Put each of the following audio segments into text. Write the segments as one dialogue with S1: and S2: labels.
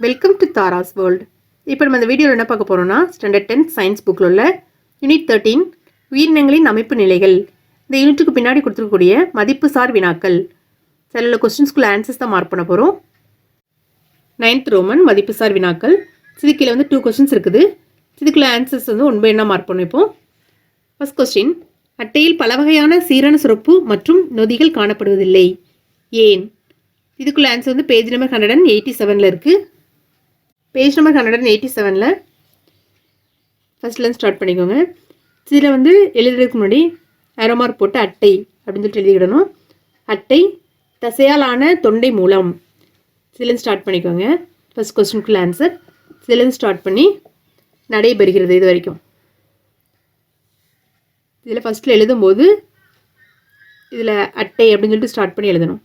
S1: Welcome to Tara's world இப்போ நம்ம இந்த வீடியோவில் என்ன பார்க்க போகிறோம்னா ஸ்டாண்டர்ட் டென்த் சயின்ஸ் புக்கில் உள்ள யூனிட் தேர்ட்டீன் உயிரினங்களின் அமைப்பு நிலைகள். இந்த யூனிட்டுக்கு பின்னாடி கொடுத்துருக்கக்கூடிய மதிப்புசார் வினாக்கள். சில உள்ள கொஸ்டின்ஸ்குள்ள ஆன்சர்ஸ் தான் மார்க் பண்ண போகிறோம் நைன்த் ரோமன் மதிப்புசார் வினாக்கள். இதுக்கில் வந்து டூ கொஸ்டின்ஸ் இருக்குது. இதுக்குள்ள ஆன்சர்ஸ் வந்து ஒன் பை என்ன மார்க் பண்ணோம் இப்போ? ஃபஸ்ட் கொஸ்டின் அட்டையில் பல வகையான சீரண சுரப்பு மற்றும் நொதிகள் காணப்படுவதில்லை. ஏன்? இதுக்குள்ள ஆன்சர் வந்து page number hundred and eighty செவனில் இருக்குது page number hundred and eighty செவனில் ஃபஸ்ட்லேருந்து ஸ்டார்ட் பண்ணிக்கோங்க. இதில் வந்து எழுதுறதுக்கு முன்னாடி arrow போட்டு அட்டை அப்படின்னு சொல்லிட்டு எழுதிக்கிடணும். அட்டை தசையாலான தொண்டை மூலம். இதுலேருந்து ஸ்டார்ட் பண்ணிக்கோங்க. ஃபஸ்ட் கொஸ்டினுக்குள்ள ஆன்சர் இதுலேருந்து ஸ்டார்ட் பண்ணி நடைபெறுகிறது இது வரைக்கும். இதில் ஃபஸ்ட்டில் எழுதும்போது இதில் அட்டை அப்படின்னு சொல்லிட்டு ஸ்டார்ட் பண்ணி எழுதணும்.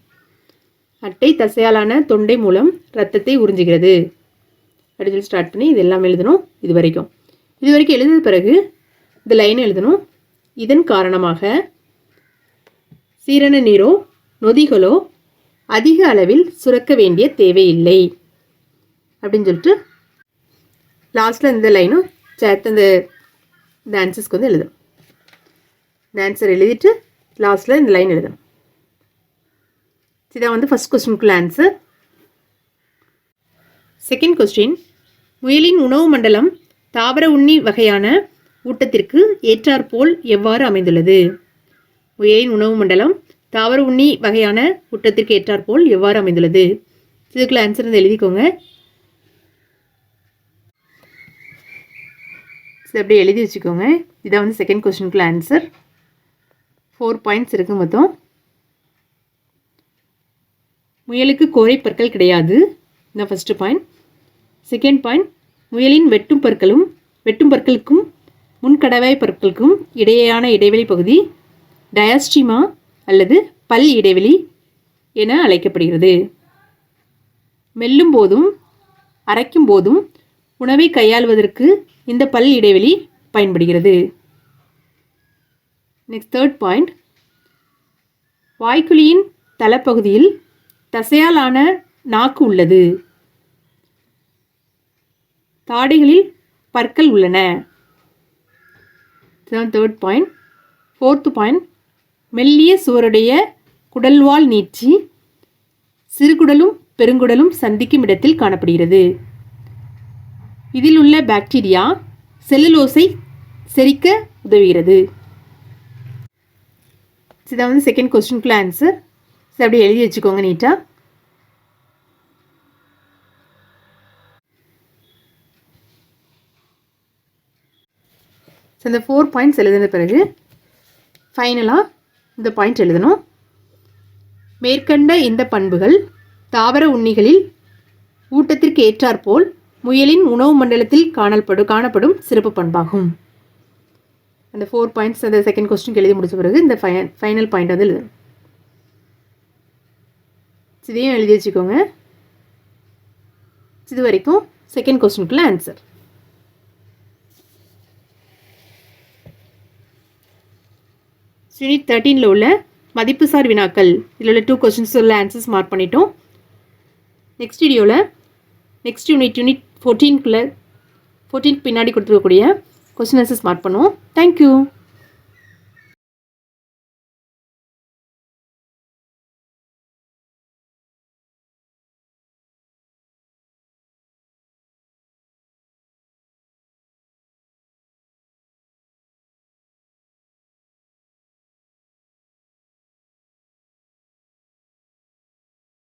S1: அட்டை தசையாலான தொண்டை மூலம் ரத்தத்தை உறிஞ்சுகிறது. அப்படின்னு சொல்லி ஸ்டார்ட் பண்ணி இது எல்லாம் எழுதணும் இது வரைக்கும். இது வரைக்கும் எழுதின பிறகு இந்த லைன் எழுதணும். இதன் காரணமாக சீரண நீரோ நொதிகளோ அதிக அளவில் சுரக்க வேண்டிய தேவையில்லை. அப்படின்னு சொல்லிட்டு லாஸ்ட்டில் இந்த லைனும் சேர்த்து அந்த இந்த ஆன்சர்ஸ்க்கு வந்து எழுதணும். இந்த ஆன்சர் எழுதிட்டு லாஸ்ட்டில் இந்த லைன் எழுதணும். இதான் வந்து ஃபஸ்ட் கொஸ்டினுக்குள்ள ஆன்சர் செகண்ட் கொஸ்டின் முயலின் உணவு மண்டலம் தாவர உண்ணி வகையான ஊட்டத்திற்கு ஏற்றாற்போல் எவ்வாறு அமைந்துள்ளது? முயலின் உணவு மண்டலம் தாவர உண்ணி வகையான ஊட்டத்திற்கு ஏற்றாற்போல் எவ்வாறு அமைந்துள்ளது? இதுக்குள்ள ஆன்சர் வந்து எழுதிக்கோங்க. இது அப்படியே எழுதி வச்சுக்கோங்க. இதான் வந்து செகண்ட் கொஸ்டினுக்குள்ள ஆன்சர் ஃபோர் பாயிண்ட்ஸ் இருக்குது மொத்தம். முயலுக்கு கோரை பற்கள் கிடையாது. இந்த ஃபஸ்ட்டு பாயிண்ட் செகண்ட் பாயிண்ட் முயலின் வெட்டும் பற்களும் வெட்டும் பற்களுக்கும் முன்கடவாய் பற்களுக்கும் இடையேயான இடைவெளி பகுதி டயாஸ்டிமா அல்லது பல் இடைவெளி என அழைக்கப்படுகிறது. மெல்லும் போதும் அரைக்கும் போதும் உணவை கையாளுவதற்கு இந்த பல் இடைவெளி பயன்படுகிறது. நெக்ஸ்ட் தேர்ட் பாயிண்ட் வாய்க்குழியின் தலப்பகுதியில் தசையாலான நாக்கு உள்ளது. தாடைகளில் பற்கள் உள்ளன. இதுதான் தேர்ட் பாயிண்ட் ஃபோர்த்து பாயிண்ட் மெல்லிய சுவருடைய குடல்வால் நீட்சி சிறுகுடலும் பெருங்குடலும் சந்திக்கும் இடத்தில் காணப்படுகிறது. இதில் உள்ள பாக்டீரியா செல்லுலோஸை செரிக்க உதவுகிறது. இதான் வந்து செகண்ட் கொஸ்டினுக்குள்ள ஆன்சர் சரி அப்படியே எழுதி வச்சுக்கோங்க நீட்டாக ஸோ இந்த ஃபோர் பாயிண்ட்ஸ் எழுதின பிறகு ஃபைனலாக இந்த பாயிண்ட் எழுதணும். மேற்கண்ட இந்த பண்புகள் தாவர உண்ணிகளில் ஊட்டத்திற்கு ஏற்றாற்போல் முயலின் உணவு மண்டலத்தில் காணப்படும் காணப்படும் சிறப்பு பண்பாகும். அந்த ஃபோர் பாயிண்ட்ஸ் அந்த செகண்ட் கொஸ்டின் எழுதி முடிச்ச பிறகு இந்த ஃபை ஃபைனல் பாயிண்ட் வந்து எழுதணும். இதையும் எழுதி வச்சுக்கோங்க. இது வரைக்கும் செகண்ட் கொஸ்டினுக்குள்ள ஆன்சர் யூனிட் தேர்ட்டீனில் உள்ள மதிப்புசார் வினாக்கள். இதில் உள்ள டூ கொஸ்டின்ஸ் உள்ள ஆன்சர்ஸ் மார்க் பண்ணிட்டோம். நெக்ஸ்ட் வீடியோவில் நெக்ஸ்ட் யூனிட் யூனிட் ஃபோர்டீன்குள்ளே ஃபோர்டீன் பின்னாடி கொடுத்துருக்கக்கூடிய கொஸ்டின் ஆன்சர்ஸ் மார்க் பண்ணுவோம். Thank you